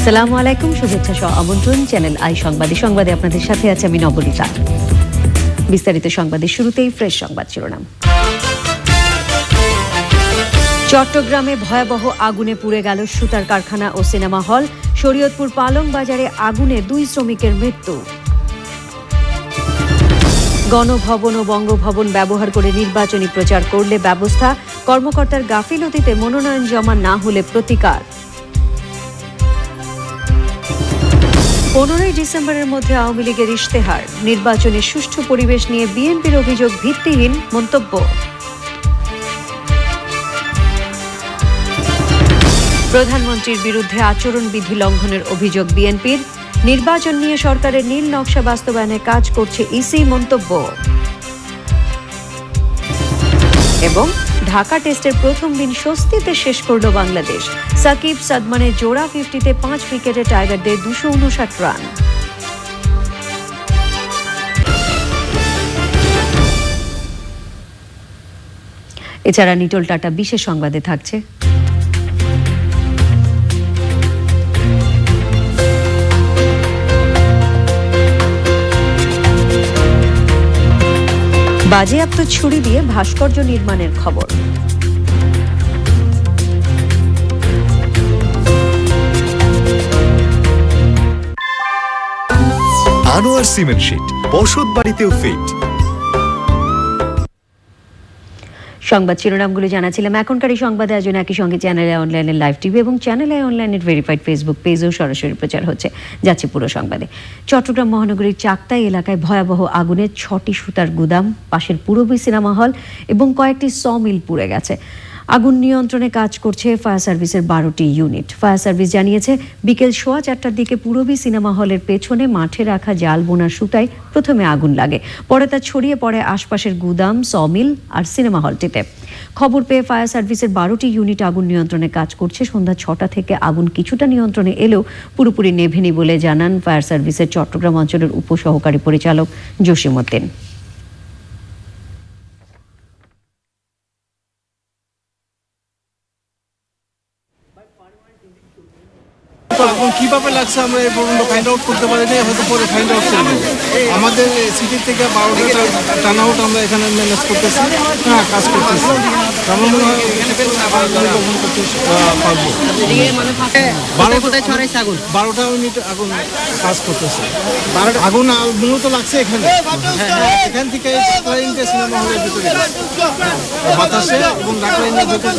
আসসালামু আলাইকুম, শুভেচ্ছা সহ আমন্ত্রণ। চ্যানেল আই সংবাদে সংবাদে আপনাদের সাথে আছে আমি নবনীতা। বিস্তারিত সংবাদের শুরুতেই ফ্রেশ সংবাদ শিরোনাম। চট্টগ্রামে ভয়াবহ আগুনে পুড়ে গেল সুতার কারখানা ও সিনেমা হল। শরীয়তপুর পালং বাজারে আগুনে দুই শ্রমিকের মৃত্যু। গণভবন ও বঙ্গভবন ব্যবহার করে নির্বাচনী প্রচার করলে ব্যবস্থা। কর্মকর্তার গাফিলতিতে মনোনয়ন জমা না হলে প্রতিকার। পনেরোই ডিসেম্বরের মধ্যে আওয়ামী লীগের ইশতেহার। নির্বাচনে সুষ্ঠু পরিবেশ নিয়ে বিএনপির অভিযোগ ভিত্তিহীন মন্তব্য। প্রধানমন্ত্রীর বিরুদ্ধে আচরণবিধি লঙ্ঘনের অভিযোগ বিএনপির। নির্বাচন নিয়ে সরকারের নীল নকশা বাস্তবায়নে কাজ করছে ইসি মন্তব্য। এবং ঢাকা টেস্টের প্রথম দিন স্বস্তিতে শেষ করল বাংলাদেশ। সাকিব সাদমানের জোড়া ফিফটিতে পাঁচ উইকেটে টাইগারদের দুশো উনষাট রান। এছাড়া নিটল টাটা বিশেষ সংবাদে থাকছে। বাজেয়াপ্ত ছুরি দিয়ে ভাস্কর্য নির্মাণের খবর। আনোয়ার সিমেন্ট শীট বসত বাড়িতেও ফিট সংবাদ শিরোনামগুলো জানাচ্ছিলাম। এখনকার এই সংবাদে আয়োজন একই সঙ্গে চ্যানেল আই অনলাইনের লাইভ টিভি এবং চ্যানেল আই অনলাইনের ভেরিফাইড ফেসবুক পেজেও সরাসরি প্রচার হচ্ছে। যাচ্ছে পুরো সংবাদে। চট্টগ্রাম মহানগরীর চাকতাই এলাকায় ভয়াবহ আগুনে ছটি সুতার গুদাম, পাশের পুরবী সিনেমা হল এবং কয়েকটি স মিল পুড়ে গেছে। আগুন নিয়ন্ত্রণে কাজ করছে ফায়ার সার্ভিসের বারোটি ইউনিট। ফায়ার সার্ভিস জানিয়েছে, বিকেল সোয়া চারটার দিকে পূরবী সিনেমা হলের পেছনে মাঠে রাখা জাল বোনার সুতায় প্রথমে আগুন লাগে। পরে তা ছড়িয়ে পড়ে আশপাশের গুদাম, সমিল আর সিনেমা হলটিতে। খবর পেয়ে ফায়ার সার্ভিসের বারোটি ইউনিট আগুন নিয়ন্ত্রণে কাজ করছে। সন্ধ্যা ছটা থেকে আগুন কিছুটা নিয়ন্ত্রণে এলেও পুরোপুরি নেভেনি বলে জানান ফায়ার সার্ভিসের চট্টগ্রাম অঞ্চলের উপসহকারী পরিচালক জসিমউদ্দিন। তো এখন কীভাবে লাগছে আমরা এই পর্যন্ত ফাইন্ড আউট করতে পারিনি হয়তো পরে ফাইন্ড আউট করব আমাদের সিটি থেকে বারোটা টার্ন আউট আমরা এখানে ম্যানেজ করতেছি হ্যাঁ কাজ করতেছি। আমার মনে হয় করতে পারব। আগুন? বারোটা মিনিট আগুন কাজ করতেছে। আগুন আ- মূলত লাগছে এখানে। এখান থেকে ডাকলাইনটা সিনেমা হলের ভিতরে। বাতাসে এবং ডাকলাইনের ভিতরে।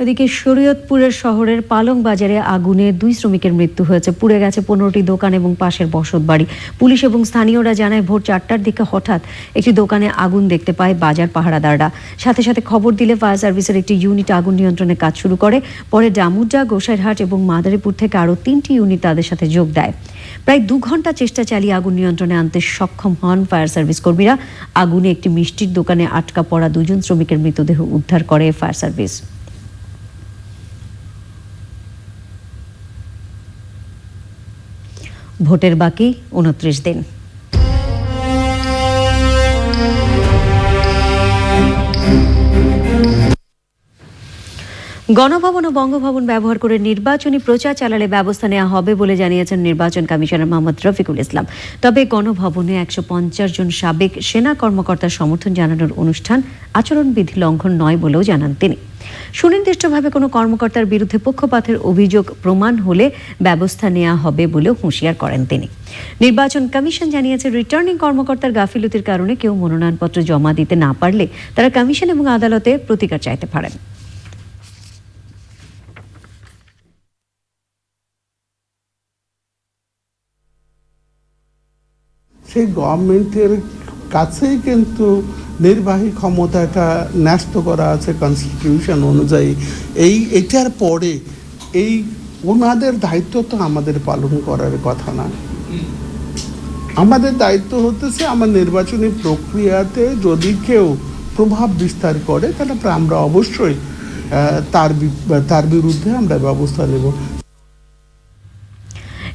এদিকে শরীয়তপুরের শহরের পালং বাজারে আগুনে দুই শ্রমিকের মৃত্যু হয়েছে। পুড়ে গেছে পনেরোটি দোকান এবং পাশের বসত বাড়ি। পুলিশ এবং স্থানীয়রা জানায় ভোর চারটার দিকে হঠাৎ একটি দোকানে আগুন দেখতে পায় বাজার পাহারাদাররা। সাথে সাথে খবর দিলে ফায়ার সার্ভিসের একটি ইউনিট আগুন নিয়ন্ত্রণে কাজ শুরু করে। পরে ডামুড্ডা, গোসাইরহাট এবং মাদারীপুর থেকে আরও তিনটি ইউনিট তাদের সাথে যোগ দেয়। প্রায় দু ঘণ্টা চেষ্টা চালিয়ে আগুন নিয়ন্ত্রণে আনতে সক্ষম হন ফায়ার সার্ভিস কর্মীরা। আগুনে একটি মিষ্টির দোকানে আটকা পড়া দুজন শ্রমিকের মৃতদেহ উদ্ধার করে ফায়ার সার্ভিস। ভোটের বাকি উনত্রিশ দিন। গণভবন ও বঙ্গভবন ব্যবহার করে নির্বাচনী প্রচার চালালে ব্যবস্থা নেওয়া হবে বলে জানিয়েছেন নির্বাচন কমিশনার মোহাম্মদ রফিকুল ইসলাম। তবে গণভবনে একশো পঞ্চাশ জন সাবেক সেনা কর্মকর্তার সমর্থন জানানোর অনুষ্ঠান আচরণবিধি লঙ্ঘন নয় বলেও জানান তিনি। সুনির্দিষ্টভাবে কোনো কর্মকর্তার বিরুদ্ধে পক্ষপাতের অভিযোগ প্রমাণ হলে ব্যবস্থা নেওয়া হবে বলেও হুঁশিয়ার করেন তিনি। নির্বাচন কমিশন জানিয়েছে, রিটার্নিং কর্মকর্তার গাফিলতির কারণে কেউ মনোনয়নপত্র জমা দিতে না পারলে তারা কমিশন এবং আদালতে প্রতিকার চাইতে পারেন। সেই গভর্নমেন্টের কাছেই কিন্তু নির্বাহী ক্ষমতাটা ন্যস্ত করা আছে কনস্টিটিউশন অনুযায়ী। এই, এটার পরে এই ওনাদের দায়িত্ব তো আমাদের পালন করার কথা না। আমাদের দায়িত্ব হতেছে আমার নির্বাচনী প্রক্রিয়াতে যদি কেউ প্রভাব বিস্তার করে, তাহলে আমরা অবশ্যই তার তার বিরুদ্ধে আমরা ব্যবস্থা নেব।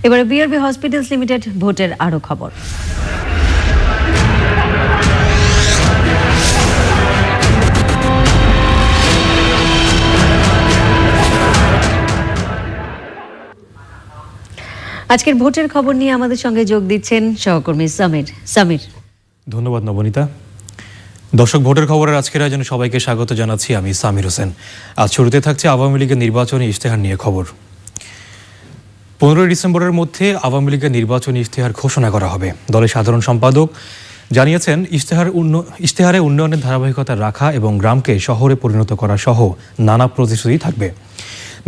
এবারে বিআরবি হসপিটালস লিমিটেড ভোটের আরও খবর। আজকের ভোটের খবর নিয়ে আমাদের সঙ্গে যোগ দিচ্ছেন সহকর্মী সামির। সামির। ধন্যবাদ নবনীতা। দর্শক, ভোটের খবরের আজকের আয়োজনে সবাইকে স্বাগত জানাচ্ছি আমি সামির হোসেন। আজ শুরুতে থাকছে আওয়ামী লীগের নির্বাচনী ইশতেহার নিয়ে খবর। পনেরোই ডিসেম্বরের মধ্যে আওয়ামী লীগের নির্বাচনী ইশতেহার ঘোষণা করা হবে। দলের সাধারণ সম্পাদক জানিয়েছেন, ইশতেহার ইশতেহারে উন্নয়নের ধারাবাহিকতা রাখা এবং গ্রামকে শহরে পরিণত করা সহ নানা প্রতিশ্রুতি থাকবে।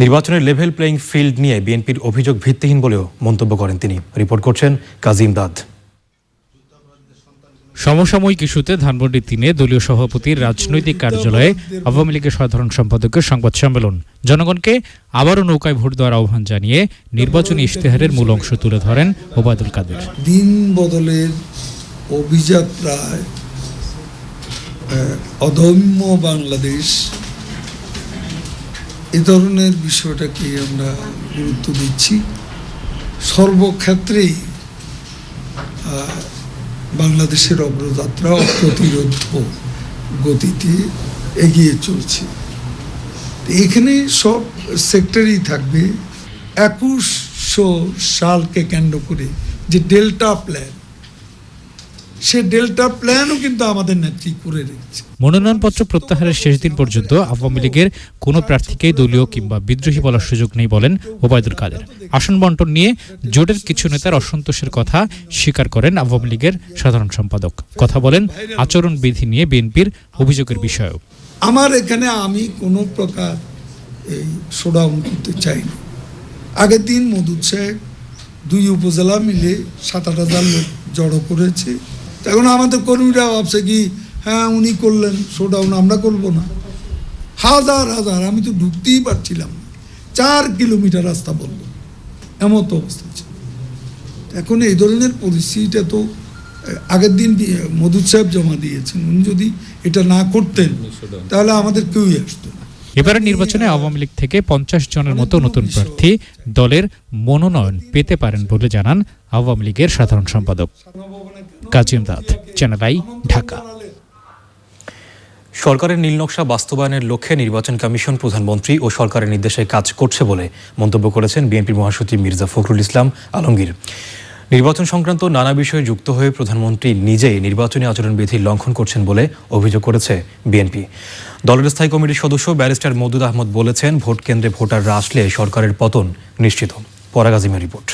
নির্বাচনের লেভেল প্লেয়িং ফিল্ড নিয়ে বিএনপির অভিযোগ ভিত্তিহীন বলেও মন্তব্য করেন তিনি। রিপোর্ট করছেন কাজিম দাদ। সমসাময়িক ইস্যুতে ধানমন্ডি তিনে দলীয় সভাপতির রাজনৈতিক কার্যালয়ে আওয়ামী লীগের সাধারণ সম্পাদকের সংবাদ সম্মেলন। জনগণকে আবারও নৌকায় ভোট দেওয়ার আহ্বান জানিয়ে নির্বাচনী ইশতেহারের মূল অংশ তুলে ধরেন ওবায়দুল কাদের। দিন বদলের অভিযাত্রায় অদম্য বাংলাদেশ এ ধরনের বিষয়টাকে আমরা গুরুত্ব দিচ্ছি। সর্বক্ষেত্রেই বাংলাদেশের অগ্রযাত্রা অপ্রতিরোধ গতিতে এগিয়ে চলছে। এখানে সব সেক্টরই থাকবে। একুশশো সালকে কেন্দ্র করে যে ডেল্টা প্ল্যান সে ডেল্টা প্ল্যানও কিন্তু আমাদের নেত্রী করে রেখেছে। মনোনয়নপত্র প্রত্যাহারের শেষ দিন পর্যন্ত আওয়ামী লীগের কোনো প্রার্থীকেই দলীয় কিংবা বিদ্রোহী বলার সুযোগ নেই বলেন ওবায়দুল কাদের। আসন বন্টন নিয়ে জোটের কিছু নেতার অসন্তোষের কথা স্বীকার করেন আওয়ামী লীগের সাধারণ সম্পাদক। কথা বলেন আচরণ বিধি নিয়ে বিএনপির অভিযোগের বিষয়েও। আমার এখানে আমি কোনো প্রকার এই শোডাউন করতে চাই না আগের দিন মধুর সাহেব দুই উপজেলা মিলে সাত আট হাজার লোক জড়ো করেছে। এখন আমাদের কর্মীরা ভাবছে কি হ্যাঁ উনি করলেন শোডাউন আমরা করব না। হাজার হাজার আমি তো ঢুকতেই পারছিলাম না। চার কিলোমিটার রাস্তা বলল। এমন তো অবস্থা ছিল। এখন এই ধরনের পরিস্থিতিটা তো আগের দিন দিয়ে- মধুর সাহেব জমা দিয়েছেন। উনি যদি এটা না করতেন তাহলে আমাদের কেউই আসতো না। এবারের নির্বাচনে আওয়ামী লীগ থেকে পঞ্চাশ জনের মতো নতুন প্রার্থী দলের মনোনয়ন পেতে পারেন বলে জানান আওয়ামী লীগের সাধারণ সম্পাদক। কাজিম দাদ চ্যানেল ঢাকা। সরকারের নীলনকশা বাস্তবায়নের লক্ষ্যে নির্বাচন কমিশন প্রধানমন্ত্রী ও সরকারের নির্দেশে কাজ করছে বলে মন্তব্য করেছেন বিএনপির মহাসচিব মির্জা ফখরুল ইসলাম আলমগীর। নির্বাচন সংক্রান্ত নানা বিষয়ে যুক্ত হয়ে প্রধানমন্ত্রী নিজেই নির্বাচনী আচরণবিধি লঙ্ঘন করছেন বলে অভিযোগ করেছে বিএনপি। দলের স্থায়ী কমিটির সদস্য ব্যারিস্টার মদুদ আহমদ বলেছেন, ভোট কেন্দ্রে ভোটাররা আসলে সরকারের পতন নিশ্চিত। পরাগাজিমের রিপোর্ট।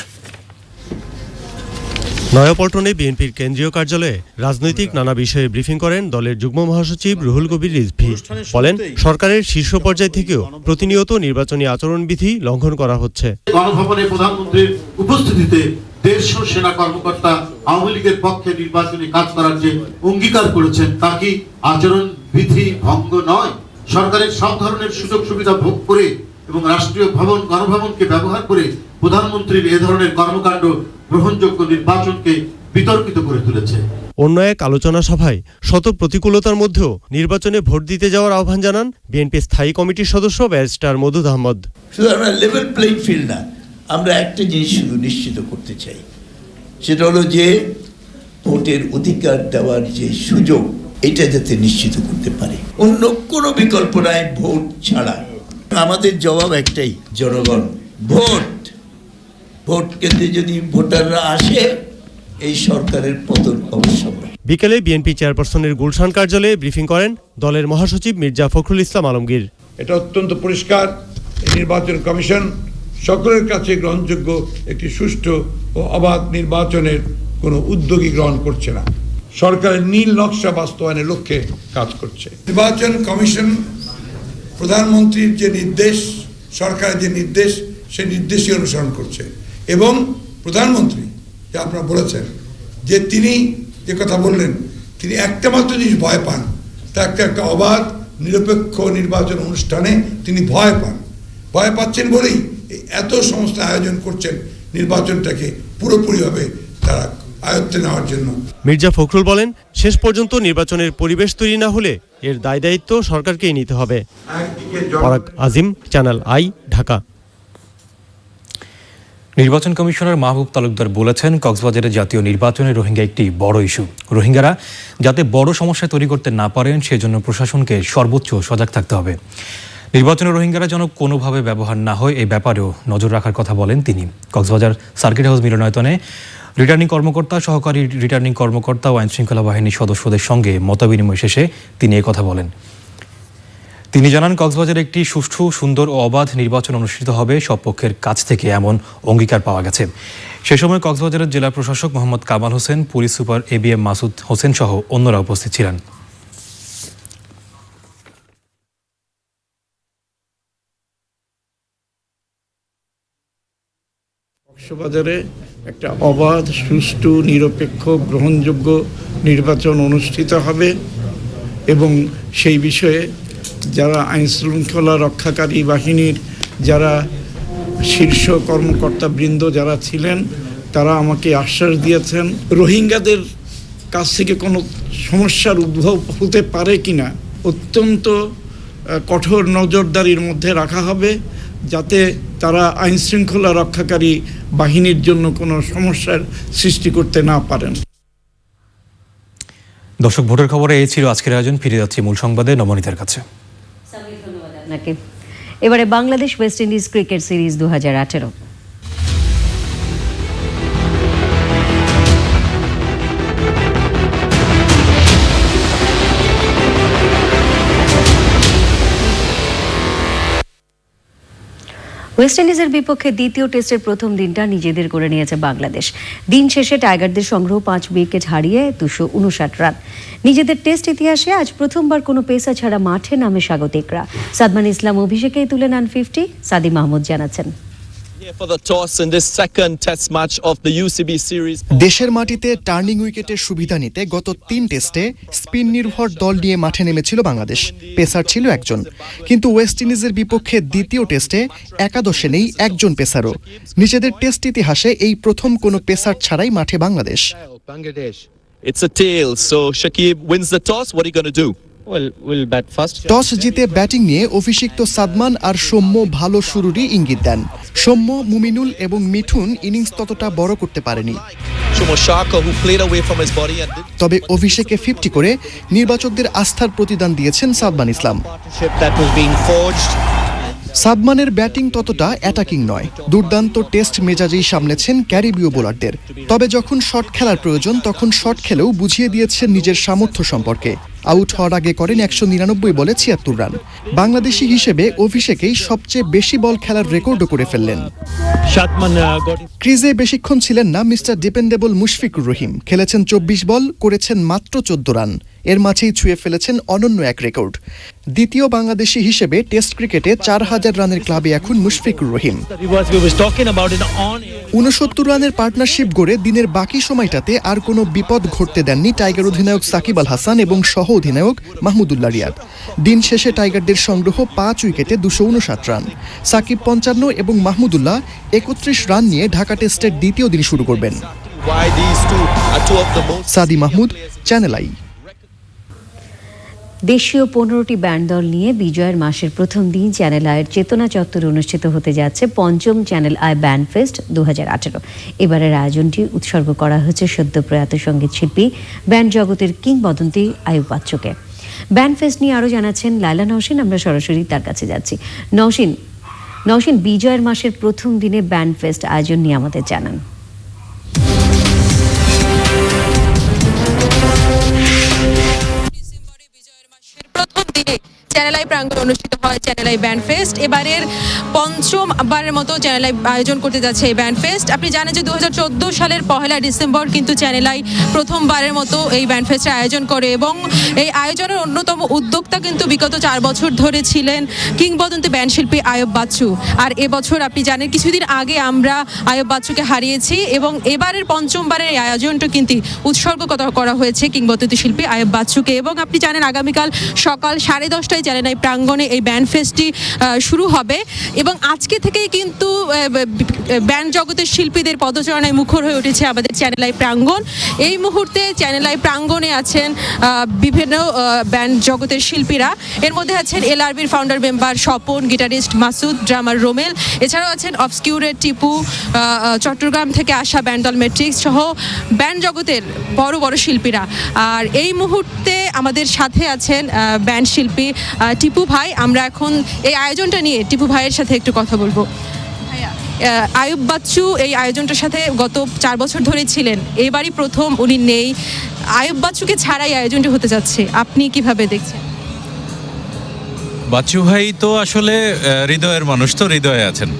নয়াপল্টনে বিএনপির কেন্দ্রীয় কার্যালয়ে রাজনৈতিক নানা বিষয়ে ব্রিফিং করেন দলের যুগ্ম মহাসচিব রুহুল কবির রিজভি। বলেন সরকারের শীর্ষ পর্যায় থেকেও প্রতিনিয়ত নির্বাচনী আচরণবিধি লঙ্ঘন করা হচ্ছে। গণভবনে প্রধানমন্ত্রীর উপস্থিতিতে দেড়শো সেনা কর্মকর্তা আওয়ামী লীগের পক্ষে নির্বাচনী কাজ করার যে অঙ্গীকার করেছেন তা কি আচরণ বিধি ভঙ্গ নয়? সরকারের সব ধরনের সুযোগ সুবিধা ভোগ করে এবং রাষ্ট্রীয় ভবন গণভবনকে ব্যবহার করে প্রধানমন্ত্রীর এ ধরনের কর্মকাণ্ড গ্রহণযোগ্য নির্বাচনকে বিতর্কিত করে তুলেছে। অন্য এক আলোচনা সভায় শত প্রতিকূলতার মধ্যেও নির্বাচনে ভোট দিতে যাওয়ার আহ্বান জানান বিএনপি স্থায়ী কমিটির সদস্য ব্যারিস্টার মদুদ আহমদ। শুধু আমরা লেভেল প্লেইং ফিল্ড না আমরা একটা জিনিস শুধু নিশ্চিত করতে চাই। সেটা হলো যে ভোটের অধিকার দেওয়ার যে সুযোগ এটা যাতে নিশ্চিত করতে পারে। অন্য কোনো বিকল্প নাই ভোট ছাড়া। আমাদের জবাব একটাই জনগণ ভোট। ভোট কেন্দ্রে যদি ভোটাররা আসে এই সরকারের পতন অবশ্যম্ভাবী বিকেলে বিএনপি চেয়ারপারসনের গুলশান কার্যালয়ে ব্রিফিং করেন দলের মহাসচিব মির্জা ফখরুল ইসলাম আলমগীর। এটা অত্যন্ত পরিষ্কার নির্বাচন কমিশন সকলের কাছে গ্রহণযোগ্য একটি সুষ্ঠু ও অবাধ নির্বাচনের কোনো উদ্যোগী গ্রহণ করছে না। সরকারের নীল নকশা বাস্তবায়নের লক্ষ্যে কাজ করছে। নির্বাচন কমিশন প্রধানমন্ত্রীর যে নির্দেশ সরকারের যে নির্দেশ সেই নির্দেশই অনুসরণ করছে। এবং প্রধানমন্ত্রী, যে আপনারা বলেছেন, যে তিনি যে কথা বললেন, তিনি একটা মাত্র জিনিস ভয় পান। তা একটা একটা অবাধ, নিরপেক্ষ নির্বাচন অনুষ্ঠানে তিনি ভয় পান। ভয় পাচ্ছেন বলেই এত সমস্ত আয়োজন করছেন, নির্বাচনটাকে পুরোপুরিভাবে তারা আয়ত্তে নেওয়ার জন্য। মির্জা ফখরুল বলেন শেষ পর্যন্ত নির্বাচনের পরিবেশ তৈরি না হলে এর দায় দায়িত্ব সরকারকেই নিতে হবে। পরাগ আজিম চ্যানেল আই ঢাকা। নির্বাচন কমিশনার মাহবুব তালুকদার বলেছেন কক্সবাজারের জাতীয় নির্বাচনে রোহিঙ্গা একটি বড় ইস্যু। রোহিঙ্গারা যাতে বড় সমস্যা তৈরি করতে না পারেন সেজন্য প্রশাসনকে সর্বোচ্চ সজাগ থাকতে হবে। নির্বাচনে রোহিঙ্গারা যেন কোনোভাবে ব্যবহার না হয় এই ব্যাপারেও নজর রাখার কথা বলেন তিনি। কক্সবাজার সার্কিট হাউস মিলনায়তনে রিটার্নিং কর্মকর্তা, সহকারী রিটার্নিং কর্মকর্তা ও আইনশৃঙ্খলা বাহিনীর সদস্যদের সঙ্গে মতবিনিময় শেষে তিনি কথা বলেন। তিনি জানান, কক্সবাজারে একটি সুষ্ঠু, সুন্দর ও অবাধ নির্বাচন অনুষ্ঠিত হবে। সব পক্ষের কাছ থেকে এমন অঙ্গীকার পাওয়া গেছে। সে সময় কক্সবাজারের জেলা প্রশাসক Mohammad Kamal Hossain, police super A B M Masud Hossain সহ অন্যরা উপস্থিত ছিলেন। কক্সবাজারে একটা অবাধ, সুষ্ঠু, নিরপেক্ষ, গ্রহণযোগ্য নির্বাচন অনুষ্ঠিত হবে এবং সেই বিষয়ে যারা আইন শৃঙ্খলা রক্ষাকারী বাহিনীর যারা শীর্ষ কর্মকর্তা বৃন্দ যারা ছিলেন, তারা আমাকে আশ্বাস দিয়েছেন, রোহিঙ্গাদের কাছ থেকে কোনো সমস্যার উদ্ভব হতে পারে কিনা অত্যন্ত কঠোর নজরদারির মধ্যে রাখা হবে। যাতে তারা আইন শৃঙ্খলা রক্ষাকারী বাহিনীর জন্য কোনো সমস্যার সৃষ্টি করতে না পারেন। দর্শক ভোটের খবরে এই ছিল আজকের আয়োজন। ফিরে যাচ্ছি মূল সংবাদে নবনীতার কাছে। এবারে Bangladesh West Indies cricket series দু হাজার আঠেরো। ওয়েস্ট ইন্ডিজের বিপক্ষে দ্বিতীয় টেস্টের প্রথম দিনটা নিজেদের করে নিয়েছে বাংলাদেশ। দিন শেষে টাইগারদের সংগ্রহ পাঁচ উইকেট হারিয়ে দুশো উনষাট রান। নিজেদের টেস্ট ইতিহাসে আজ প্রথমবার কোনো পেসা ছাড়া মাঠে নামে স্বাগতিকরা। সাদমান ইসলাম অভিষেকেই তুলে নেন ফিফটি সাদি মাহমুদ জানাচ্ছেন। দেশের মাটিতে টার্নিং উইকেটের সুবিধা নিতে গত তিন টেস্টে স্পিন নির্ভর দল নিয়ে মাঠে নেমেছিল বাংলাদেশ পেসার ছিল একজন কিন্তু ওয়েস্ট ইন্ডিজের বিপক্ষে দ্বিতীয় টেস্টে একাদশে নেই একজন পেসারও নিজেদের টেস্ট ইতিহাসে এই প্রথম কোনো পেসার ছাড়াই মাঠে Bangladesh Bangladesh. It's a tail, so Shakib wins the toss. What are you going to do? Well, we'll bat toss জিতে ব্যাটিং নিয়ে অভিষিক্ত সাদমান আর সৌম্য ভালো শুরুরই ইঙ্গিত দেন। সৌম্য মুমিনুল এবং মিঠুন ইনিংস ততটা বড় করতে পারেনি। তবে অভিষেকে ফিফটি করে নির্বাচকদের আস্থার প্রতিদান দিয়েছেন সাদমান ইসলাম. সাদমানের ব্যাটিং ততটা অ্যাটাকিং নয়। দুর্দান্ত টেস্ট মেজাজেই সামলেছেন ক্যারিবীয় বোলারদের। তবে যখন শট খেলার প্রয়োজন তখন শট খেলেও বুঝিয়ে দিয়েছেন নিজের সামর্থ্য সম্পর্কে। আউট হওয়ার আগে করেন একশো নিরানব্বই বলে ছিয়াত্তর রান। বাংলাদেশি হিসেবে অভিষেকেই সবচেয়ে বেশি বল খেলার রেকর্ডও করে ফেললেন। ক্রিজে বেশিক্ষণ ছিলেন না মিস্টার ডিপেন্ডেবল মুশফিকুর রহিম। খেলেছেন চব্বিশ বল করেছেন মাত্র চোদ্দ রান। এর মাঝেই ছুঁয়ে ফেলেছেন অনন্য এক রেকর্ড দ্বিতীয় বাংলাদেশি হিসেবে টেস্ট ক্রিকেটে চার হাজার রানের ক্লাবে এখন মুশফিকুর রহিম. উনসত্তর রানের পার্টনারশিপ গড়ে দিনের বাকি সময়টাতে আর কোনো বিপদ ঘটতে দেননি টাইগার অধিনায়ক সাকিব আল হাসান এবং সহ অধিনায়ক মাহমুদুল্লাহ রিয়াদ দিন শেষে টাইগারদের সংগ্রহ পাঁচ উইকেটে দুশো উনষাট রান সাকিব পঞ্চান্ন এবং মাহমুদুল্লাহ একত্রিশ রান নিয়ে ঢাকা টেস্টের দ্বিতীয় দিন শুরু করবেন. সাদি মাহমুদ চ্যানেল আই দেশীয় পনেরোটি ব্যান্ড দল নিয়ে বিজয়ের মাসের প্রথম দিন চ্যানেল আয়ের চেতনা চত্বরে অনুষ্ঠিত হতে যাচ্ছে পঞ্চম চ্যানেল আয় ব্যান্ড ফেস্ট দু হাজার আঠেরো। এবারের আয়োজনটি উৎসর্গ করা হয়েছে সদ্য প্রয়াত সংগীত শিল্পী ব্যান্ড জগতের কিংবদন্তি বাচ্চুকে ব্যান্ড ফেস্ট নিয়ে আরও জানাচ্ছেন লায়লা নওশিন, আমরা সরাসরি তার কাছে যাচ্ছি। নওশিন নওশিন, বিজয়ের মাসের প্রথম দিনে ব্যান্ড ফেস্ট আয়োজন নিয়ে আমাদের জানান। চ্যানেল আই অনুষ্ঠিত হয় চ্যানেল আই ব্যান্ড ফেস্ট এবারের পঞ্চম বারের মতো চ্যানেল আই আয়োজন করতে যাচ্ছে এই ব্যান্ড ফেস্ট আপনি জানেন যে দু হাজার চোদ্দ সালের পহেলা ডিসেম্বর কিন্তু চ্যানেল আই প্রথমবারের মতো এই ব্যান্ড ফেস্টের আয়োজন করে এবং এই আয়োজনের অন্যতম উদ্যোক্তা কিন্তু বিগত চার বছর ধরে ছিলেন কিংবদন্তি ব্যান্ড শিল্পী আয়ব বাচ্চু। আর এবছর আপনি জানেন কিছুদিন আগে আমরা আয়ব বাচ্চুকে হারিয়েছি এবং এবারের পঞ্চমবারের এই আয়োজনটা কিন্তু উৎসর্গ করা- হয়েছে কিংবদন্তি শিল্পী আয়ব বাচ্চুকে। এবং আপনি জানেন আগামীকাল সকাল সাড়ে দশটায় চ্যানেলাই প্রাঙ্গণে এই ব্যান্ড ফেস্টটি আহ, শুরু হবে। এবং আজকে থেকেই কিন্তু ব্যান্ড জগতের শিল্পীদের পদচারণায় মুখর হয়ে উঠেছে আমাদের চ্যানেলাই প্রাঙ্গণ। এই মুহূর্তে চ্যানেলাই প্রাঙ্গণে আছেন বিভিন্ন ব্যান্ড জগতের শিল্পীরা। এর মধ্যে আছেন এলআরবির founder member Swapan guitarist Masud drummer Romel. এছাড়াও আছেন অবস্কিউরের টিপু চট্টগ্রাম থেকে আসা ব্যান্ড দল মেট্রিক্স সহ ব্যান্ড জগতের বড় বড় শিল্পীরা। আর এই মুহূর্তে আমাদের সাথে আছেন ব্যান্ড শিল্পী টিপু ভাই। আমরা এখন এই আয়োজনটা নিয়ে টিপু ভাইয়ের সাথে একটু কথা বলব। আয়ুব বাচ্চু এই আয়োজনটার সাথে গত চার বছর ধরে ছিলেন। এবারই প্রথম উনি নেই। আয়ুব বাচ্চুকে ছাড়াই আয়োজনটি হতে যাচ্ছে। আপনি কীভাবে দেখছেন? বাচ্চু ভাই তো আসলে হৃদয়ের মানুষ তো, হৃদয়ে আছেন।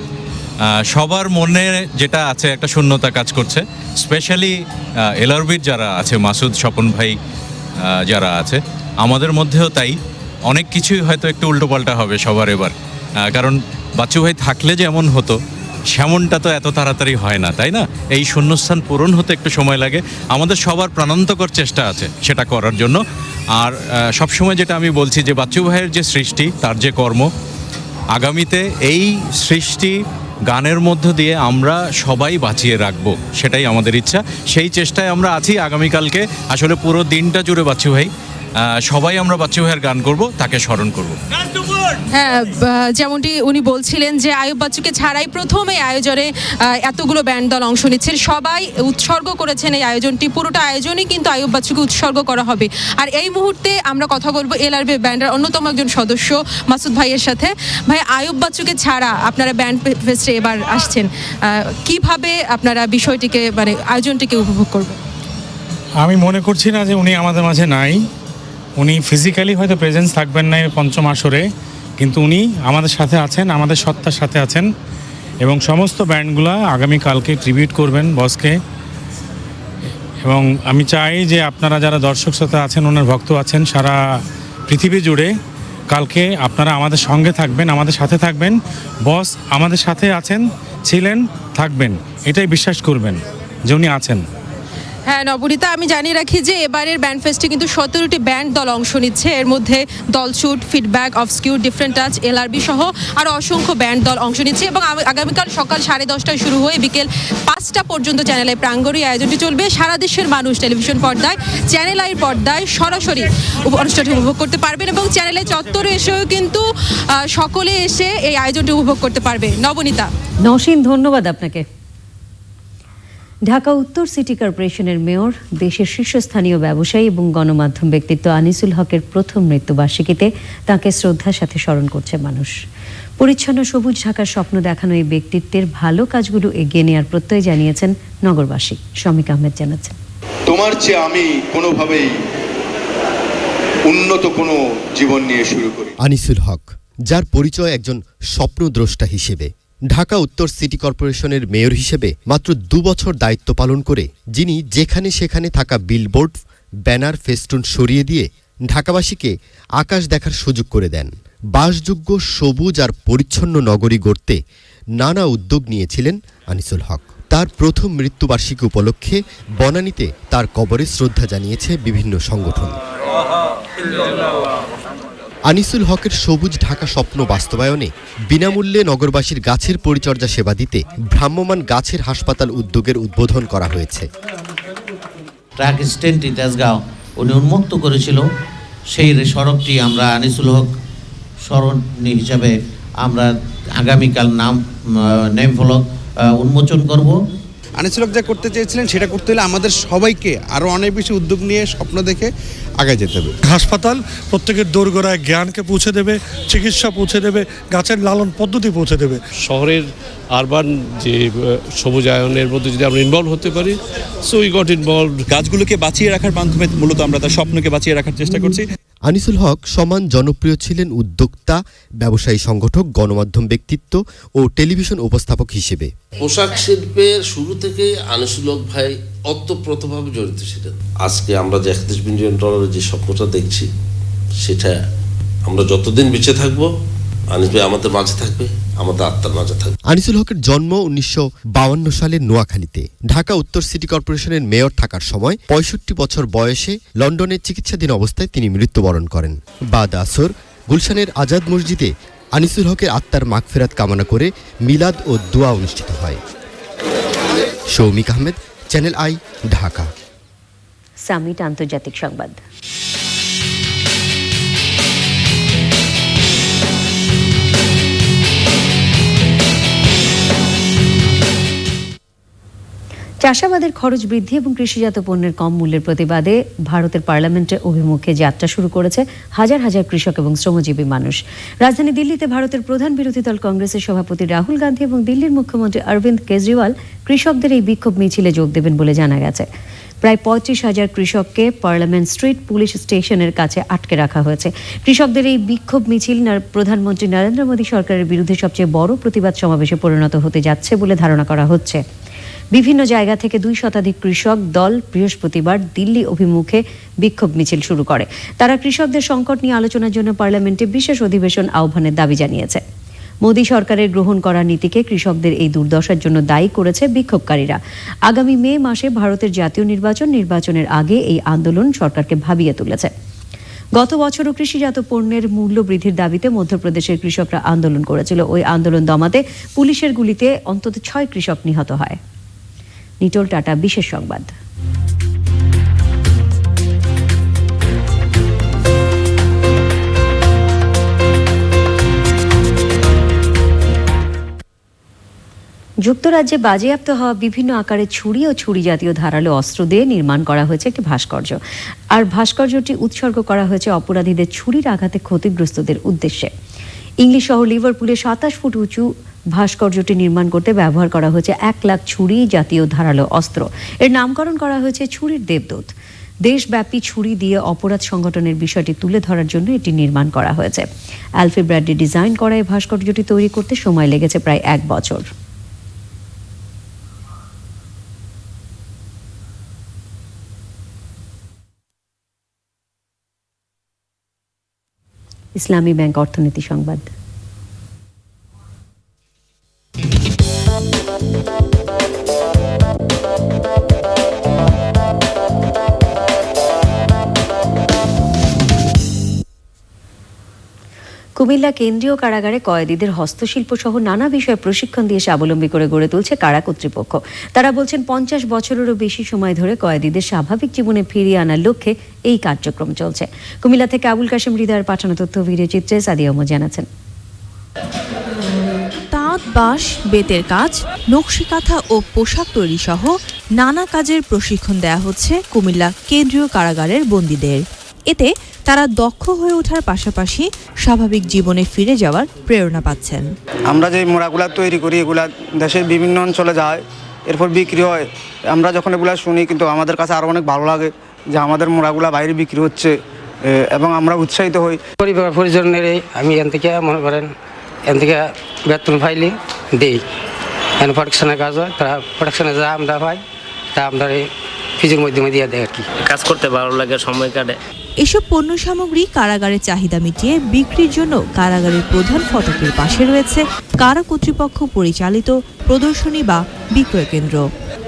সবার মনে যেটা আছে, একটা শূন্যতা কাজ করছে। স্পেশালি এলআরবির যারা আছে, মাসুদ, স্বপন ভাই যারা আছে, আমাদের মধ্যেও তাই। অনেক কিছুই হয়তো একটু উল্টোপাল্টা হবে সবার এবার। কারণ বাচ্চু ভাই থাকলে যেমন হতো, সেমনটা তো এত তাড়াতাড়ি হয় না, তাই না? এই শূন্যস্থান পূরণ হতে একটু সময় লাগে। আমাদের সবার প্রাণান্তকর চেষ্টা আছে সেটা করার জন্য। আর সবসময় যেটা আমি বলছি যে বাচ্চু ভাইয়ের যে সৃষ্টি, তার যে কর্ম, আগামীতে এই সৃষ্টি গানের মধ্য দিয়ে আমরা সবাই বাঁচিয়ে রাখব, সেটাই আমাদের ইচ্ছা। সেই চেষ্টায় আমরা আছি আগামীকালকে। আসলে পুরো দিনটা জুড়ে বাচ্চু ভাই সবাই আমরা বাচ্চু ভাইয়ের গান করব তাকে স্মরণ করব। হ্যাঁ যেমনটি উনি বলছিলেন যে আয়ুব বাচ্চুকে ছাড়াই প্রথম এই আয়োজনে এতগুলো ব্যান্ড দল অংশ নিচ্ছেন সবাই উৎসর্গ করেছেন এই আয়োজনটি। পুরোটা আয়োজনই কিন্তু আয়ুব বাচ্চুকে উৎসর্গ করা হবে। আর এই মুহূর্তে আমরা কথা বলব এলআরবি ব্যান্ডের অন্যতম একজন সদস্য মাসুদ ভাইয়ের সাথে। ভাই আয়ুব বাচ্চুকে ছাড়া আপনারা ব্যান্ড ফেস্টে এবার আসছেন। কীভাবে আপনারা বিষয়টিকে মানে আয়োজনটিকে উপভোগ করবেন? আমি মনে করছি না যে উনি আমাদের মাঝে নাই। উনি ফিজিক্যালি হয়তো প্রেজেন্স থাকবেন না পঞ্চম আসরে, কিন্তু উনি আমাদের সাথে আছেন, আমাদের সত্তার সাথে আছেন এবং সমস্ত ব্যান্ডগুলো আগামীকালকে ট্রিবিউট করবেন বসকে। এবং আমি চাই যে আপনারা যারা দর্শক শ্রোতা আছেন, ওনার ভক্ত আছেন, সারা পৃথিবী জুড়ে কালকে আপনারা আমাদের সঙ্গে থাকবেন, আমাদের সাথে থাকবেন, বস আমাদের সাথে আছেন, ছিলেন, থাকবেন, এটাই বিশ্বাস করবেন যে উনি আছেন। হ্যাঁ নবনীতা, আমি জানিয়ে রাখি যে এবারের ব্যান্ড ফেস্টে কিন্তু সতেরোটি ব্যান্ড দল অংশ নিচ্ছে। এর মধ্যে Dalchhut feedback obscure different touch LRB সহ আরও অসংখ্য ব্যান্ড দল অংশ নিচ্ছে এবং আগামীকাল সকাল সাড়ে দশটায় শুরু হয়ে বিকেল পাঁচটা পর্যন্ত চ্যানেলে প্রাঙ্গণী আয়োজনটি চলবে। সারা দেশের মানুষ টেলিভিশন পর্দায় চ্যানেল আইর পর্দায় সরাসরি অনুষ্ঠানটি উপভোগ করতে পারবেন এবং চ্যানেলে চত্বরে এসেও কিন্তু সকলে এসে এই আয়োজনটি উপভোগ করতে পারবে। নবনীতা। নসীন, ধন্যবাদ আপনাকে। ঢাকা উত্তর সিটি কর্পোরেশনের মেয়র দেশের শীর্ষস্থানীয় ব্যবসায়ী এবং গণমাধ্যম ব্যক্তিত্ব আনিসুল হকের প্রথম মৃত্যুবার্ষিকীতে তাকে শ্রদ্ধার সাথে স্মরণ করছে মানুষ। পরিচ্ছন্ন সবুজ ঢাকার স্বপ্ন দেখানো এই ব্যক্তিত্বের ভালো কাজগুলো এগিয়ে নেওয়ার প্রত্যয় জানিয়েছেন নগরবাসী। শমিক আহমেদ জানাচ্ছেন। তোমার চেয়ে আমি কোনোভাবেই উন্নত কোনো জীবন নিয়ে শুরু করি আনিসুল হক যার পরিচয় একজন স্বপ্নদ্রষ্টা হিসেবে। ঢাকা উত্তর সিটি কর্পোরেশনের মেয়র হিসেবে মাত্র দুবছর দায়িত্ব পালন করে, যিনি যেখানে সেখানে থাকা বিলবোর্ড, ব্যানার, ফেস্টুন সরিয়ে দিয়ে ঢাকাবাসীকে আকাশ দেখার সুযোগ করে দেন। বাসযোগ্য, সবুজ আর পরিচ্ছন্ন নগরী গড়তে নানা উদ্যোগ নিয়েছিলেন আনিসুল হক। তার প্রথম মৃত্যুবার্ষিকী উপলক্ষে বনানীতে তার কবরে শ্রদ্ধা জানিয়েছে বিভিন্ন সংগঠন। আনিসুল হকের সবুজ ঢাকা স্বপ্ন বাস্তবায়নে বিনামূল্যে নগরবাসীর গাছের পরিচর্যা সেবা দিতে ভ্রাম্যমাণ গাছের হাসপাতাল উদ্যোগের উদ্বোধন করা হয়েছে। ট্রাক স্ট্যান্ড তেজগাঁও, উনি উন্মুক্ত করেছিল। সেই সড়কটি আমরা আনিসুল হক স্মরণী হিসাবে আমরা আগামীকাল নাম নেম ফলক উন্মোচন করব। আনিসুলক যা করতে চেয়েছিলেন সেটা করতে হলে আমাদের সবাইকে আরও অনেক বেশি উদ্যোগ নিয়ে স্বপ্ন দেখে আগে যেতে হবে। হাসপাতাল প্রত্যেকের দোরগোড়ায় জ্ঞানকে পৌঁছে দেবে চিকিৎসা পৌঁছে দেবে গাছের লালন পদ্ধতি পৌঁছে দেবে। শহরের আরবান যে সবুজায়নের মধ্যে যদি আমরা ইনভলভ হতে পারি সো উই গট ইনভলভ গাছগুলোকে বাঁচিয়ে রাখার মাধ্যমে মূলত আমরা তার স্বপ্নকে বাঁচিয়ে রাখার চেষ্টা করছি। আনিসুল হক সমান জনপ্রিয় ছিলেন উদ্যোক্তা ব্যবসায়ী সংগঠক গণমাধ্যম ব্যক্তিত্ব ও টেলিভিশন উপস্থাপক হিসেবে। পোশাক শিল্পের শুরু থেকেই হক ভাই অতপ্রতভাবে জড়িত ছিলেন। আজকে আমরা যে একত্রিশ বিলিয়ন ডলারের যে স্বপ্নটা দেখছি সেটা আমরা যতদিন বেঁচে থাকব আনিস ভাই আমাদের মাঝে থাকবে আমাদের আত্মার মাঝে থাকবে। আনিসুল হকের জন্ম উনিশশো সালের নোয়াখালীতে। ঢাকা উত্তর সিটি কর্পোরেশনের মেয়র থাকার সময় পঁয়ষট্টি বছর বয়সে লন্ডনে চিকিৎসাধীন অবস্থায় তিনি মৃত্যুবরণ করেন। বাদ আসর গুলশানের আজাদ মসজিদে আনিসুল হকের আত্মার মাগফেরাত কামনা করে মিলাদ ও দোয়া অনুষ্ঠিত হয়। Soumik Ahmed Channel I Dhaka. Summit আন্তর্জাতিক সংবাদ। চাষাবাদের খরচ বৃদ্ধি এবং কৃষিজাত পণ্যের কম মূল্যের প্রতিবাদে ভারতের পার্লামেন্টের অভিমুখে যাত্রা শুরু করেছে হাজার হাজার কৃষক এবং শ্রমজীবী মানুষ। রাজধানী দিল্লিতে ভারতের প্রধান বিরোধী দল কংগ্রেসের সভাপতি রাহুল গান্ধী এবং দিল্লির মুখ্যমন্ত্রী অরবিন্দ কেজরিওয়াল কৃষকদের এই বিক্ষোভ মিছিলে যোগ দেবেন বলে জানা গেছে। প্রায় পঁয়ত্রিশ হাজার কৃষককে পার্লামেন্ট স্ট্রিট পুলিশ স্টেশনের কাছে আটকে রাখা হয়েছে। কৃষকদের এই বিক্ষোভ মিছিল প্রধানমন্ত্রী নরেন্দ্র মোদী সরকারের বিরুদ্ধে সবচেয়ে বড় প্রতিবাদ সমাবেশে পরিণত হতে যাচ্ছে বলে ধারণা করা হচ্ছে। বিভিন্ন জায়গা থেকে দুই শতাধিক কৃষক দল বৃহস্পতিবার দিল্লি অভিমুখে বিক্ষোভ মিছিল শুরু করে। তারা কৃষকদের সংকট নিয়ে আলোচনার জন্য পার্লামেন্টে বিশেষ অধিবেশন আহ্বানের দাবি জানিয়েছে। মোদী সরকারের গ্রহণ করা নীতিকে কৃষকদের এই দুর্দশার জন্য দায়ী করেছে বিক্ষোভকারীরা। আগামী মে মাসে ভারতের জাতীয় নির্বাচন, নির্বাচনের আগে এই আন্দোলন সরকারকে ভাবিয়ে তুলেছে। গত বছরও কৃষিজাত পণ্যের মূল্য বৃদ্ধির দাবিতে মধ্যপ্রদেশের কৃষকরা আন্দোলন করেছিল। ওই আন্দোলন দমাতে পুলিশের গুলিতে অন্তত ছয় কৃষক নিহত হয়। নিটোল টাটা, বিশেষ সংবাদ। যুক্তরাজ্যে বাজেয়াপ্ত হওয়া বিভিন্ন আকারের ছুরি ও ছুরি জাতীয় ধারালো অস্ত্র দিয়ে নির্মাণ করা হয়েছে একটি ভাস্কর্য। আর ভাস্কর্যটি উৎসর্গ করা হয়েছে অপরাধীদের ছুরির আঘাতে ক্ষতিগ্রস্তদের উদ্দেশ্যে। ইংলিশ শহর লিভারপুলে সাতাশ ফুট উঁচু ভাস্কর্যটি নির্মাণ করতে ব্যবহার করা হয়েছে এক লাখ ছুরি জাতীয় ধারালো অস্ত্র। এর নামকরণ করা হয়েছে ছুরির দেবদূত। দেশব্যাপী ছুরি দিয়ে অপরাধ সংগঠনের বিষয়টি তুলে ধরার জন্য এটি নির্মাণ করা হয়েছে। অ্যালফি ব্র্যাডি ডিজাইন করা এই ভাস্কর্যটি তৈরি করতে সময় লেগেছে প্রায় এক বছর। ইসলামী ব্যাংক অর্থনীতি সংবাদ। কুমিল্লা কেন্দ্রীয় কারাগারে কয়েদিদের হস্তশিল্প সহ নানা বিষয়ে প্রশিক্ষণ দিয়ে স্বাবলম্বী করে গড়ে তুলছে কারা কর্তৃপক্ষ। তারা বলছেন, পঞ্চাশ বছরেরও বেশি সময় ধরে কয়েদিদের স্বাভাবিক জীবনে ফিরিয়ে আনার লক্ষ্যে এই কার্যক্রম চলছে। কুমিল্লা থেকে আবুল কাশেম, হৃদয়ের পাঠানো তথ্য, ভিডিও চিত্রে সাদিয়া জানাচ্ছেন। তাঁত, বাঁশ, বেতের কাজ নকশি কাঁথা ও পোশাক তৈরি সহ নানা কাজের প্রশিক্ষণ দেয়া হচ্ছে কুমিল্লা কেন্দ্রীয় কারাগারের বন্দীদের। এতে তারা দক্ষ হয়ে ওঠার পাশাপাশি স্বাভাবিক জীবনে ফিরে যাওয়ার প্রেরণা পাচ্ছেন। আমরা যে মোড়াগুলা তৈরি করি এগুলা দেশের বিভিন্ন অঞ্চলে যায় এরপর বিক্রি হয়। আমরা যখন এগুলা শুনি কিন্তু আমাদের কাছে আরও অনেক ভালো লাগে যে আমাদের মোড়াগুলা বাইরে বিক্রি হচ্ছে এবং আমরা উৎসাহিত হই। পরিবার পরিজনের আমি এখান থেকে মনে করেন এখান থেকে বেতন পাইলে দিই। এখানে প্রোডাকশনের কাজ হয় তারা প্রোডাকশনে যা আমরা পাই তা আমরা এই ফিজের মধ্যে দিয়ে দেয় আর কি। কাজ করতে ভালো লাগে সময় কাটে। এসব পণ্য সামগ্রী কারাগারের চাহিদা মিটিয়ে বিক্রির জন্য কারাগারের প্রধান ফটকের পাশে রয়েছে কারা কর্তৃপক্ষ পরিচালিত প্রদর্শনী বা বিক্রয় কেন্দ্র।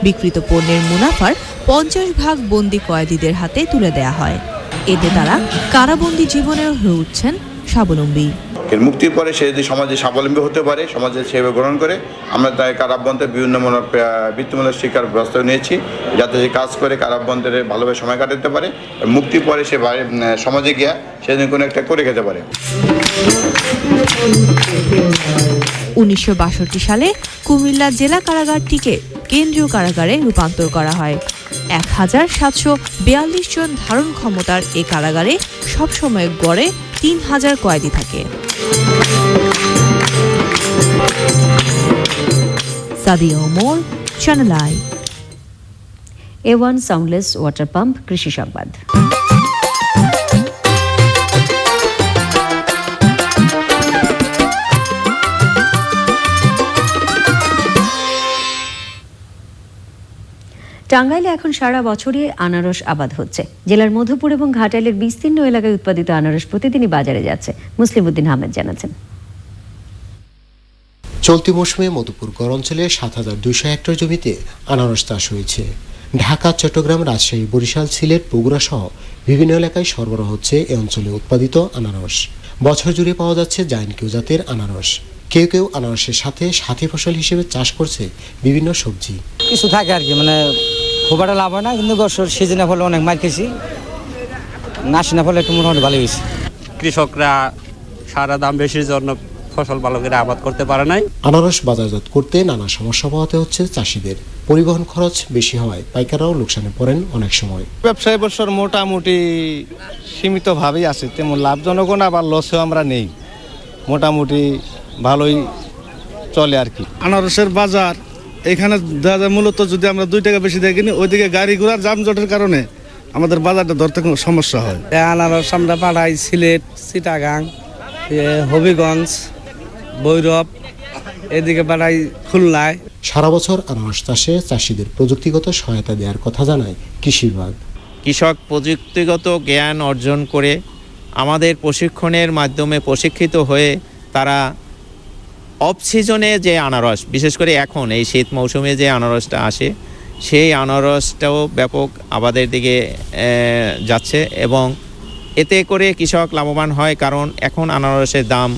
বিক্রিত পণ্যের মুনাফার পঞ্চাশ ভাগ বন্দি কয়েদিদের হাতে তুলে দেয়া হয়। এতে তারা কারাবন্দি জীবনেও হয়ে উঠছেন স্বাবলম্বী। এর মুক্তির পরে সে যদি সমাজে স্বাবলম্বী হতে পারে সমাজের সেবা গ্রহণ করে, আমরা তাই কারাবন্ধে বিভিন্ন বৃত্তিমূলক শিক্ষার ব্যবস্থা নিয়েছি, যাতে সে কাজ করে কারাবন্ধের ভালোভাবে সময় কাটাতে পারে। মুক্তির পরে সে সমাজে গিয়া সে যেন কোনো একটা করে খেতে পারে। উনিশশো বাষট্টি সালে কুমিল্লা জেলা কারাগারটিকে কেন্দ্রীয় কারাগারে রূপান্তর করা হয়। এক হাজার সাতশো বিয়াল্লিশ জন ধারণ ক্ষমতার এ কারাগারে সবসময় গড়ে তিন হাজার কয়েদি থাকে। A one soundless water pump কৃষি সংবাদ। টাঙ্গাইলে এখন সারা বছরই আনারস আবাদ হচ্ছে। জেলার মধুপুর এবং ঘাটাইলের বিস্তীর্ণ এলাকায় উৎপাদিত আনারস প্রতিদিনই বাজারে যাচ্ছে মুসলিম উদ্দিন আহমেদ জানাচ্ছেন। চলতি মৌসুমে মধুপুর গড় অঞ্চলে সাত হাজার দুইশো হেক্টর জমিতে আনারস চাষ হয়েছে। ঢাকা, চট্টগ্রাম, রাজশাহী, বরিশাল, সিলেট, বগুড়া সহ বিভিন্ন এলাকায় সরবরাহ হচ্ছে এ অঞ্চলে উৎপাদিত আনারস। বছর জুড়ে পাওয়া যাচ্ছে জায়নকিউ জাতের আনারস। কেউ কেউ আনারসের সাথে সাথী ফসল হিসেবে চাষ করছে বিভিন্ন সবজি। কিছু থাকে আর কি মানে খুব একটা লাভ হয় না কিন্তু বছর সিজনে ফলে অনেক মার খেয়েছি। না সিজনে ফলে একটু মোটামুটি ভালো হয়েছে। কৃষকরা সারা দাম বেশির জন্য ফসল ভালো করে আবাদ করতে পারে নাই। আনারস বাজারজাত করতে নানা সমস্যা পোহাতে হচ্ছে চাষিদের। পরিবহন খরচ বেশি হওয়ায় পাইকাররাও লোকসানে পড়েন অনেক সময়। ব্যবসা এবছর মোটামুটি সীমিতভাবেই আছে তেমন লাভজনকও না আবার লসেও আমরা নেই। মোটামুটি ভালোই চলে আর কি। আনারসের বাজার এখানে দেখা যায় মূলত যদি আমরা দুই টাকা বেশি দিয়ে কিনি ওইদিকে গাড়ি ঘোড়ার যানজটের কারণে আমাদের বাজারটা ধরতে কোনো সমস্যা হয়। আনারস আমরা পাঠাই সিলেট চিটাগাং হবিগঞ্জ ভৈরব এদিকে পাঠাই খুলনায়। সারা বছর আনারস চাষে চাষিদের প্রযুক্তিগত সহায়তা দেওয়ার কথা জানায় কৃষি বিভাগ। কৃষক প্রযুক্তিগত জ্ঞান অর্জন করে আমাদের প্রশিক্ষণের মাধ্যমে প্রশিক্ষিত হয়ে তারা অফ সিজনে যে আনারস, বিশেষ করে এখন, এই শীত মৌসুমে যে আনারসটা আসে, সেই আনারসটাও ব্যাপক আবাদের দিকে যাচ্ছে এবং এতে করে কৃষক লাভবান হয় কারণ এখন আনারসের দাম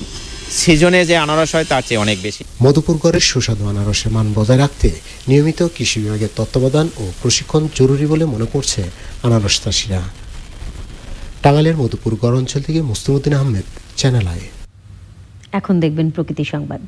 সিজনে যে আনারস হয় তার চেয়ে অনেক বেশি। মধুপুরগড়ের সুস্বাদু আনারসের মান বজায় রাখতে নিয়মিত কৃষি বিভাগের তত্ত্বাবধান ও প্রশিক্ষণ জরুরি বলে মনে করছে আনারস চাষিরা। টাঙ্গাইলের মধুপুরগড় অঞ্চল থেকে মুস্তিমুদ্দিন আহমেদ, চ্যানেল আই। এখন দেখবেন প্রকৃতি সংবাদ।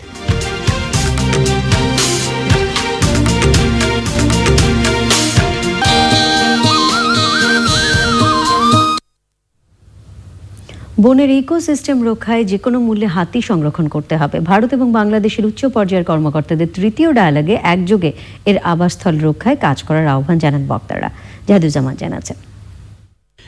বনের ইকোসিস্টেম রক্ষায় যে কোনো মূল্যে হাতি সংরক্ষণ করতে হবে। ভারত এবং বাংলাদেশের উচ্চ পর্যায়ের কর্মকর্তাদের তৃতীয় ডায়ালগে একযোগে এর আবাসস্থল রক্ষায় কাজ করার আহ্বান জানান বক্তারা। জাহাদুজ্জামান জানাচ্ছেন।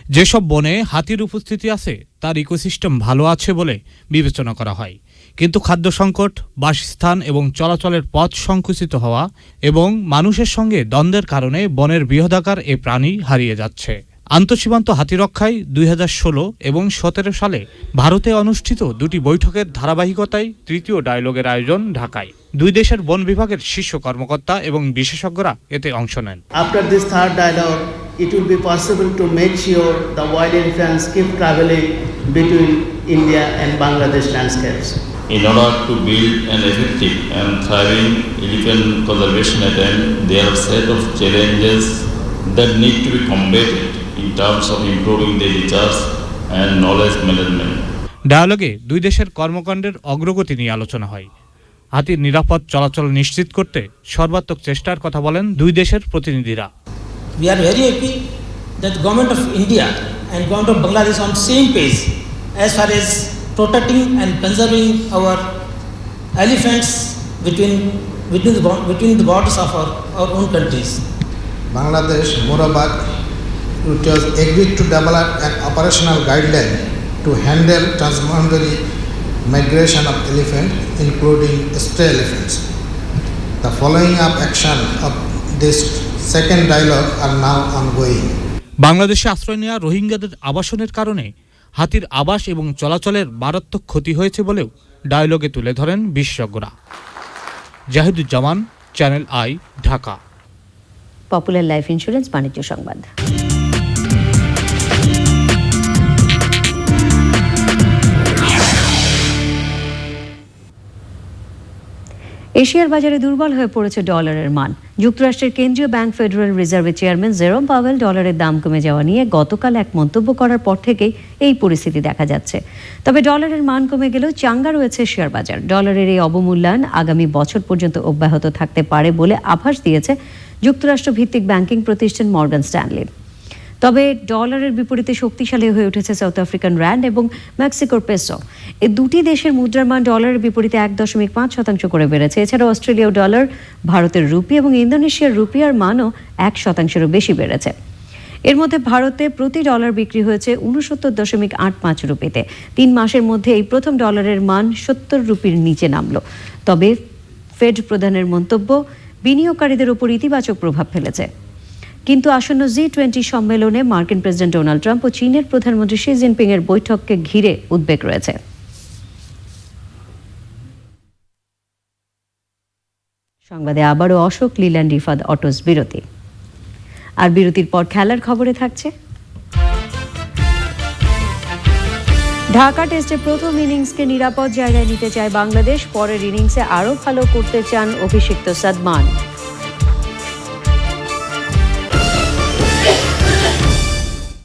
যেসব বনে হাতির উপস্থিতি আছে তার ইকোসিস্টেম ভালো আছে বলে বিবেচনা করা হয়। কিন্তু খাদ্য সংকট বাসস্থান এবং চলাচলের পথ সংকুচিত হওয়া এবং মানুষের সঙ্গে দ্বন্দ্বের কারণে বনের বৃহদাকার এ প্রাণী হারিয়ে যাচ্ছে। আন্তঃসীমান্ত হাতি রক্ষায় দুই হাজার ষোলো এবং সতেরো সালে ভারতে অনুষ্ঠিত দুটি বৈঠকের ধারাবাহিকতায় তৃতীয় ডায়লগের আয়োজন ঢাকায়। দুই দেশের বন বিভাগের শীর্ষ কর্মকর্তা এবং বিশেষজ্ঞরা এতে অংশ নেন। After this third dialogue, it will be possible to make sure the wild elephants keep traveling between India and Bangladesh landscapes. In order to build an effective and thriving elephant conservation attempt, there are a set of challenges that need to be combated in terms of improving the research and knowledge management. ডায়ালগে দুই দেশের কর্মকাণ্ডের অগ্রগতি নিয়ে আলোচনা হয় হাতির নিরাপদ চলাচল নিশ্চিত করতে সর্বাত্মক চেষ্টার কথা বলেন দুই দেশের প্রতিনিধিরা We are very happy that government of India and government of Bangladesh are on same page as far as protecting and conserving our elephants between between the, between the borders of our, our own countries. Bangladesh, moreover, it was agreed to develop an operational guideline to handle transboundary migration of elephants, including stray elephants. The following up action of this second dialogue are now ongoing. বাংলাদেশে আশ্রয় নেওয়া রোহিঙ্গাদের আবাসনের কারণে হাতির আবাস এবং চলাচলের মারাত্মক ক্ষতি হয়েছে বলেও ডায়লগে তুলে ধরেন বিশেষজ্ঞরা। Zahiduzzaman Channel I Dhaka popular life insurance বাণিজ্য সংবাদ। এশিয়ার বাজারে দুর্বল হয়ে পড়েছে ডলারের মান। যুক্তরাষ্ট্রের কেন্দ্রীয় ব্যাংক ফেডারেল রিজার্ভের চেয়ারম্যান জেরোম পাওয়েল ডলারের দাম কমে যাওয়া নিয়ে গতকাল এক মন্তব্য করার পর থেকেই এই পরিস্থিতি দেখা যাচ্ছে। তবে ডলারের মান কমে গেলেও চাঙ্গা রয়েছে শেয়ার বাজার। ডলারের এই অবমূল্যায়ন আগামী বছর পর্যন্ত অব্যাহত থাকতে পারে বলে আভাস দিয়েছে যুক্তরাষ্ট্র ভিত্তিক ব্যাংকিং প্রতিষ্ঠান মর্গান স্ট্যানলি। তবে ডলারের বিপরীতে শক্তিশালী হয়ে উঠেছে সাউথ আফ্রিকান র্যান্ড এবং মেক্সিকোর পেসো। এই দুটি দেশের মুদ্রার মান ডলারের বিপরীতে এক দশমিক পাঁচ শতাংশ করে বেড়েছে। এছাড়া অস্ট্রেলীয় ডলার, ভারতের রুপি এবং ইন্দোনেশিয়ার রুপিয়ার মানও এক শতাংশেরও বেশি বেড়েছে। এর মধ্যে ভারতে প্রতি ডলার বিক্রি হয়েছে উনসত্তর দশমিক আট পাঁচ রুপিতে। তিন মাসের মধ্যে এই প্রথম ডলারের মান সত্তর রুপির নিচে নামল। তবে ফেড প্রধানের মন্তব্য, বিনিয়োগকারীদের উপর ইতিবাচক প্রভাব ফেলেছে। কিন্তু আসন্ন জি টোয়েন্টি সম্মেলনে মার্কিন প্রেসিডেন্ট ডোনাল্ড ট্রাম্প ও চীনের প্রধানমন্ত্রী শি জিনপিং এর বৈঠককে ঘিরে উদ্বেগ রয়েছে। সংবাদে আবারও অশোক, লিল্যান্ড রিফাদ অটোস বিরতি। আর বিরতির পর খেলার খবরে থাকছে। ঢাকা টেস্টে প্রথম ইনিংসকে নিরাপদ জায়গায় নিতে চায় বাংলাদেশ, পরের ইনিংসে আরও ভালো করতে চান অভিষিক্ত সাদমান।